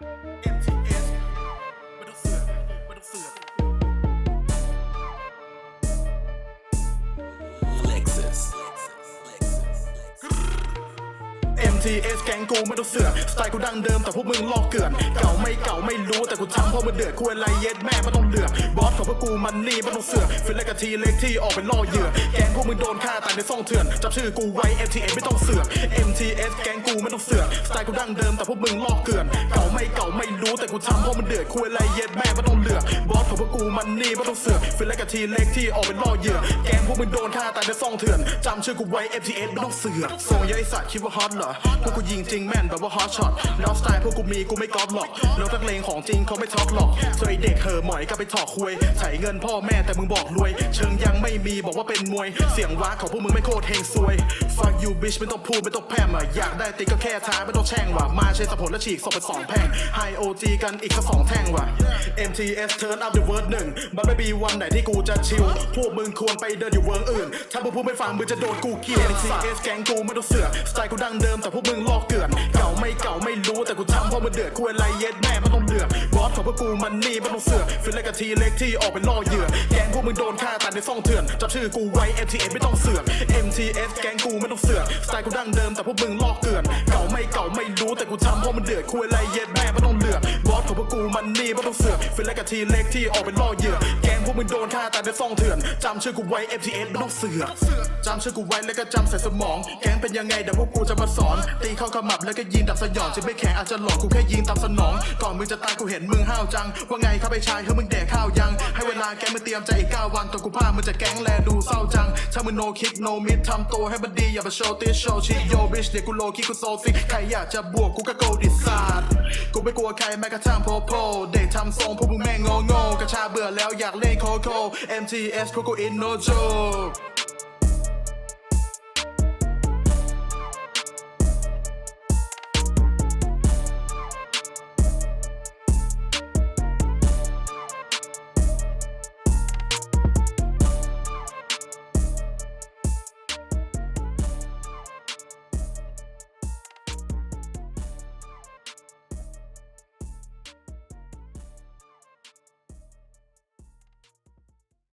MTS ไม่ต้องเสือกไม่ต้องเสือก Lexus. MTS แก๊งกูไม่ต้องเสือกสไตล์กูดั้งเดิมแต่พวกมึงลอกเกลื่อน เก่าไม่เก่าไม่รู้แต่กูทำเพราะมันเดือดคุยไรเย็ดแม่ไม่ต้องเลือกบอสของพวกกูมันนี่ไม่ต้องเสือกฟิลเลกกะทีเล็กที่ออกเป็นล่อเหยื่อแก มึงโดนฆ่าตายในซ่องเถื่อนจับชื่อกูไว้ MTS ไม่ต้องเสือก MTS แก๊งกูไม่ต้องเสือกสไตล์กูดั้งเดิมแต่พวกมึงลอกเกลื่อน เก่าไม่เก่าไม่รู้แต่กูทำเพราะมันเดือดคุยอะไรเย็ดแม่ไม่ต้องเลือกบอสของพวกกูมันนี่ไม่ต้องเสือกฟิลเลกกะทีเล็กที่ออกเป็นล่อเหยื่อแก๊งพวกมึงโดนฆ่าตายในซ่องเถื่อนจำชื่อกูไว้ MTS ไม่ต้องเสือกส่งยอะไอสัตว์คิดว่าฮอตเหรอพวกกูยิงจริงแม่นแบบว่าฮอตช็อตแล้วสไตล์พวกกูมีกูไม่ก๊อปหรอกแล้วนักเลงของจริงเขาไม่ท็อปหรอกส่วนไอเด็กเหอหมอยก็ไปถอกคุยไถเงินพ่อแม่แต่มึงบอกรวย เชิงยังไม่มีบอกว่าเป็นมวยเสียงว้าของพวกมึงไม่โคตรเฮงซวย fuck you bitch ไม่ต้องพูดไม่ต้องแพมอะอยากได้ติ๊กก็แค่ท้าไม่ต้องแช่งว่ะมาใช้สะพลและฉีกศพไปสองแพงไฮโอจีกันอีกสักสองแท่งว่ะ MTS turn up the word หนึ่งมันไม่มีวันไหนที่กูจะชิล พวกมึงควรไปเดินอยู่เวิร์กอื่น ถ้ามึงพูดไม่ฟังมึงจะโดนกูเกลียด MTS แกงกูไม่ต้องเสือกสไตล์กูดั้งเดิมแต่พวกมึงลอกเกลื่อน เก่าไม่เก่าไม่รู้แต่กูทำเพราะมันเดือดคุยอะไรเย็ดแม่ไม่ต้องเดือดบอสของพวกกูมันนี่ไม่ต้องเสือกฟิลเลกกะทีเล็กที่ออกเป็นล่อเหยื่อ แกงพวกมึงโดนฆ่าตายในซ่องเถื่อนจับชื่อกูไว้ MTS ไม่ต้องเสือก MTS แกงกูไม่ต้องเสือกสไตล์กูดั้งเดิมแต่พวกมึงลอกเกลื่อน เก่าไม่เก่าไม่รู้แต่กูทำเพราะมันเดือดคุยอะไรเย็ดแม่ไม่ต้องเกูมันนี่ไม่ต้องเสือกฟิลเลกกะทีเล็กที่ออกเป็นล่อเหยื่อ มึงโดนฆ่าตายในซองเถื่อนจำชื่อกูไว้ MTS ไม่ต้องเสือกจำชื่อกูไว้แล้วก็จำใส่สมอง แก๊งเป็นยังไงเดี๋ยวพวกกูจะมาสอน ตีเข้าขมับแล้วก็ยิงดับสยองจะไม่แข็งอาจจะหลอกกูแค่ยิงตามสนอง ก่อนมึงจะตายกูเห็นมึงห้าวจัง ว่าไงครับไอ้ชายเฮ้ยมึงแดกข้าวยัง ให้เวลาแกมึงเตรียมใจอีกเก้าวันตัวกูพามึงจะแก๊งแลดูเศร้าจังถ้ามึง no kick no mid ทำตัวให้มันดีอย่ามาโชว์ติโชว์ชิโยบิชเดี๋ยวกูโลคิกกูโซซิกใครอยากจะบวกกูก็โกดิสาดกูไม่กลัวใครแม้กระทั่งโพโพเด็กทำทรงพวกมึงแม่งโง่โง่กระชาเบื่อแล้วอยากเล่นโคโค่ MTS พวกกู in no joke